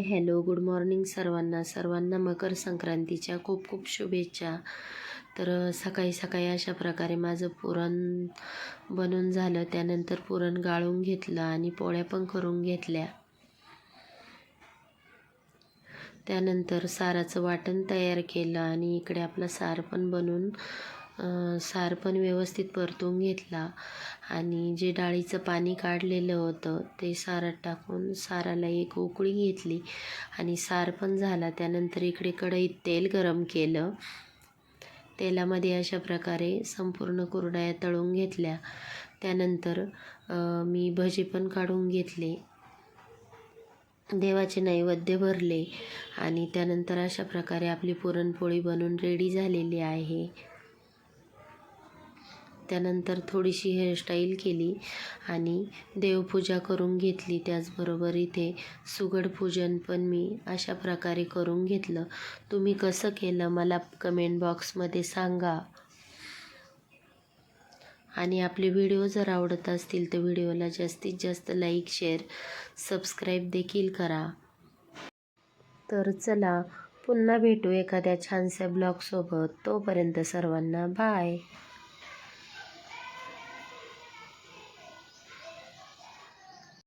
Hi hello good morning सर्वांना. सर्वांना मकर संक्रांतीच्या खूप खूप शुभेच्छा. तर सकाळी सकाळी अशा प्रकारे माझं पुरण बनून झालं. त्यानंतर पुरण गाळून घेतलं आणि पोळ्या पण करून घेतल्या. त्यानंतर साराचं वाटण तयार केलं आणि इकडे आपला सार पण बनून सार पण व्यवस्थित परतून घेतला आणि जे डाळीचं पाणी काढलेलं होतं ते सारात टाकून साराला एक उकळी घेतली आणि सार पण झाला. त्यानंतर इकडे कढईत तेल गरम केलं. तेलामध्ये अशा प्रकारे संपूर्ण कुरडया तळून घेतल्या. त्यानंतर मी भजे पण काढून घेतले. देवाचे नैवेद्य भरले आणि त्यानंतर अशा प्रकारे आपली पुरणपोळी बनून रेडी झालेली आहे. त्यानंतर थोडीशी हेअरस्टाईल केली आणि देवपूजा करून घेतली. त्याचबरोबर इथे सुगड पूजन पण मी अशा प्रकारे करून घेतलं. तुम्ही कसं केलं मला कमेंट बॉक्समध्ये सांगा. आणि आपले व्हिडिओ जर आवडत असतील तर व्हिडिओला जास्तीत जास्त लाईक शेअर सबस्क्राईब देखील करा. तर चला पुन्हा भेटू एखाद्या छानशा ब्लॉगसोबत तोपर्यंत सर्वांना बाय